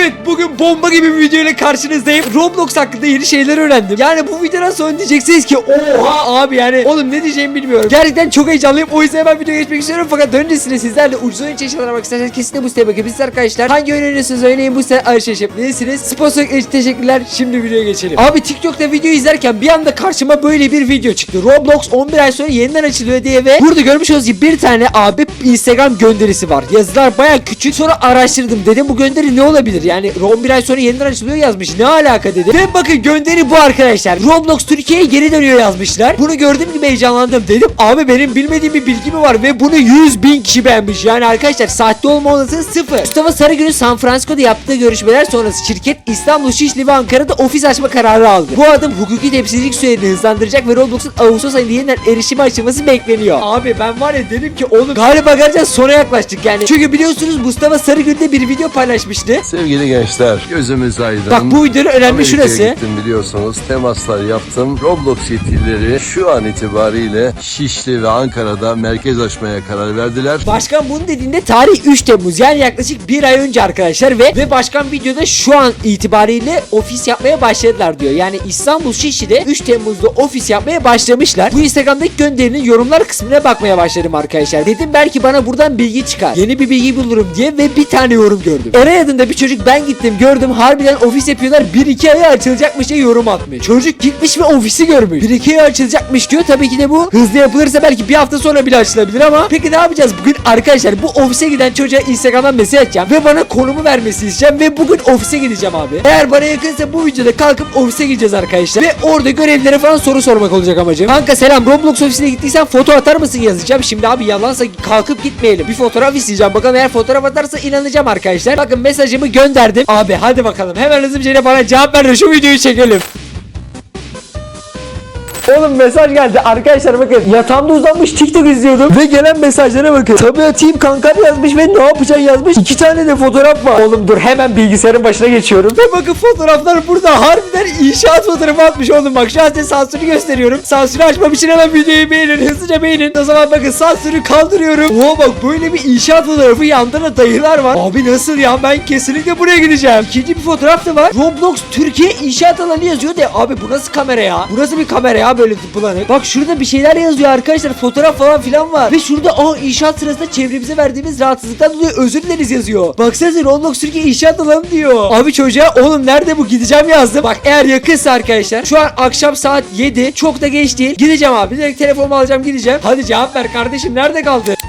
Evet bugün bomba gibi bir video ile karşınızdayım. Roblox hakkında yeni şeyler öğrendim. Yani bu videodan sonra diyeceksiniz ki oha abi yani oğlum ne diyeceğimi bilmiyorum. Gerçekten çok heyecanlıyım. O yüzden hemen videoya geçmek istiyorum. Fakat öncesinde sizlerle ucuz oyun çeşitleri aramak isterseniz kesinlikle bu siteye bakabilirsiniz arkadaşlar. Hangi oyun oynuyorsunuz oynayın bu site alışveriş yapabilirsiniz. Sponsor için teşekkürler. Şimdi videoya geçelim. Abi TikTok'ta video izlerken bir anda karşıma böyle bir video çıktı. Roblox 11 ay sonra yeniden açılıyor diye ve burada görmüş olduğunuz gibi bir tane abi Instagram gönderisi var. Yazılar baya küçük. Sonra araştırdım. Dedim bu gönderi ne olabilir? Yani 11 ay sonra yeniden açılıyor yazmış. Ne alaka dedim. Ve bakın gönderi bu arkadaşlar. Roblox Türkiye'ye geri dönüyor yazmışlar. Bunu gördüğüm gibi heyecanlandım. Dedim abi benim bilmediğim bir bilgi mi var? Ve bunu 100 bin kişi beğenmiş. Yani arkadaşlar sahte olma olasılığı sıfır. Mustafa Sarıgül'ün San Francisco'da yaptığı görüşmeler sonrası şirket İstanbul, Şişli ve Ankara'da ofis açma kararı aldı. Bu adım hukuki temsilcilik sürecini hızlandıracak ve Roblox'un Ağustos ayında yeniden erişime açılması bekleniyor. Abi ben var ya dedim ki oğlum galiba gerçekten sona yaklaştık yani. Çünkü biliyorsunuz Mustafa Sarıgül de bir video paylaşmıştı. Sevgili gençler, gözümüz aydın. Bak bu videonun önemli Amerika'ya şurası. gittim biliyorsunuz. Temaslar yaptım. Roblox yetkilileri şu an itibariyle Şişli ve Ankara'da merkez açmaya karar verdiler. Başkan bunu dediğinde tarih 3 Temmuz yani yaklaşık bir ay önce arkadaşlar ve ve başkan videoda şu an itibariyle ofis yapmaya başladılar diyor. Yani İstanbul Şişli'de 3 Temmuz'da ofis yapmaya başlamışlar. Bu Instagram'daki gönderinin yorumlar kısmına bakmaya başladım arkadaşlar. Dedim belki bana buradan bilgi çıkar. Yeni bir bilgi bulurum diye ve bir tane yorum gördüm. Eray adında bir çocuk ben gittim gördüm harbiden ofis yapıyorlar 1-2 aya açılacakmış diye yorum atmış. Çocuk gitmiş ve ofisi görmüş. 1-2 aya açılacakmış diyor. Tabii ki de bu hızlı yapılırsa belki bir hafta sonra bile açılabilir ama peki ne yapacağız bugün arkadaşlar bu ofise giden çocuğa Instagram'dan mesaj atacağım ve bana konumu vermesi isteyeceğim ve bugün ofise gideceğim abi. Eğer bana yakınsa bu videoda kalkıp ofise gideceğiz arkadaşlar ve orada görevlilere falan soru sormak olacak amacım. Kanka selam Roblox ofisine gittiysen foto atar mısın yazacağım. Şimdi abi yalansa kalkıp gitmeyelim. Bir fotoğraf isteyeceğim. Bakalım eğer fotoğraf atarsa inanacağım arkadaşlar. Bakın mesajımı gönderdim. Abi hadi bakalım hemen hızlı bir şekilde bana cevap ver de şu videoyu çekelim. Oğlum mesaj geldi. Arkadaşlar bakın yatağımda uzanmış TikTok izliyordum ve gelen mesajlara bakın. Tabi atayım kankam yazmış ve ne yapacaksın yazmış. İki tane de fotoğraf var. Oğlum dur hemen bilgisayarın başına geçiyorum. Ve bakın fotoğraflar burada. Harbiden inşaat fotoğrafı atmış oğlum. Bak şu an size sansürü gösteriyorum. Sansürü açmam için hemen videoyu beğenin hızlıca beğenin. O zaman bakın sansürü kaldırıyorum. Oo bak böyle bir inşaat fotoğrafı yanında da dayılar var. Abi nasıl ya? Ben kesinlikle buraya gideceğim. İkinci bir fotoğraf da var. Roblox Türkiye inşaat alanı yazıyor de abi bu nasıl kamera ya? Bu nasıl bir kamera ya böyle bulanık bak şurada bir şeyler yazıyor arkadaşlar. Fotoğraf falan filan var. Ve şurada aa inşaat sırasında çevremize verdiğimiz rahatsızlıktan dolayı özür dileriz yazıyor. Baksanıza Roblox Türkiye inşaat alanı diyor. Abi çocuğa oğlum nerede bu? Gideceğim yazdım bak eğer yakınsa arkadaşlar şu an akşam saat 7 çok da geç değil. Gideceğim abi. Direkt telefonumu alacağım gideceğim. Hadi cevap ver kardeşim. Nerede kaldı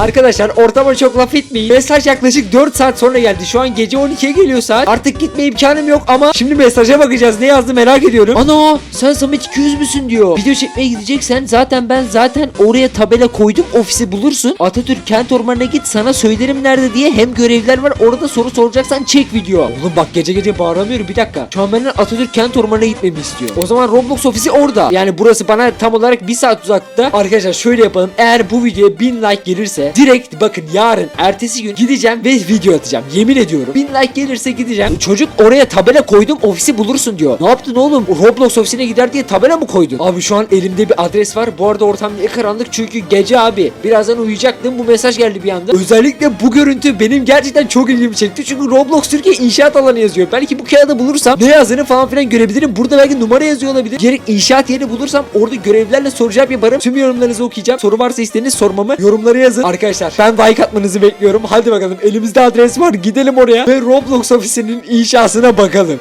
Arkadaşlar ortama çok laf etmeyin. Mesaj yaklaşık 4 saat sonra geldi. Şu an gece 12'ye geliyor saat. Artık gitme imkanım yok ama şimdi mesaja bakacağız. Ne yazdı merak ediyorum. Ana sen Samet 200 müsün diyor. Video çekmeye gideceksen zaten ben zaten oraya tabela koydum. Ofisi bulursun. Atatürk kent ormanına git sana söylerim nerede diye. Hem görevliler var orada soru soracaksan çek video. Oğlum bak gece gece bağıramıyorum bir dakika. Şu an benden Atatürk kent ormanına gitmemi istiyor. O zaman Roblox ofisi orada. Yani burası bana tam olarak bir saat uzakta. Arkadaşlar şöyle yapalım. Eğer bu videoya 1000 like gelirse direkt bakın yarın ertesi gün gideceğim ve video atacağım. Yemin ediyorum. 1000 like gelirse gideceğim. Çocuk oraya tabela koydum ofisi bulursun diyor. Ne yaptın oğlum? Roblox ofisine gider diye tabela mı koydun? Abi şu an elimde bir adres var. Bu arada ortam ne karanlık çünkü gece abi. Birazdan uyuyacaktım. Bu mesaj geldi bir anda. Özellikle bu görüntü benim gerçekten çok ilgimi çekti. Çünkü Roblox Türkiye inşaat alanı yazıyor. Belki bu kağıdı bulursam ne yazdığını falan filan görebilirim. Burada belki numara yazıyor olabilir. Gerek inşaat yeri bulursam orada görevlilerle soracağım yaparım. Tüm yorumlarınızı okuyacağım. Soru varsa isteğiniz sormamı yorumlara yazın. Arkadaşlar ben like atmanızı bekliyorum. Hadi bakalım elimizde adres var. Gidelim oraya ve Roblox ofisinin inşasına bakalım.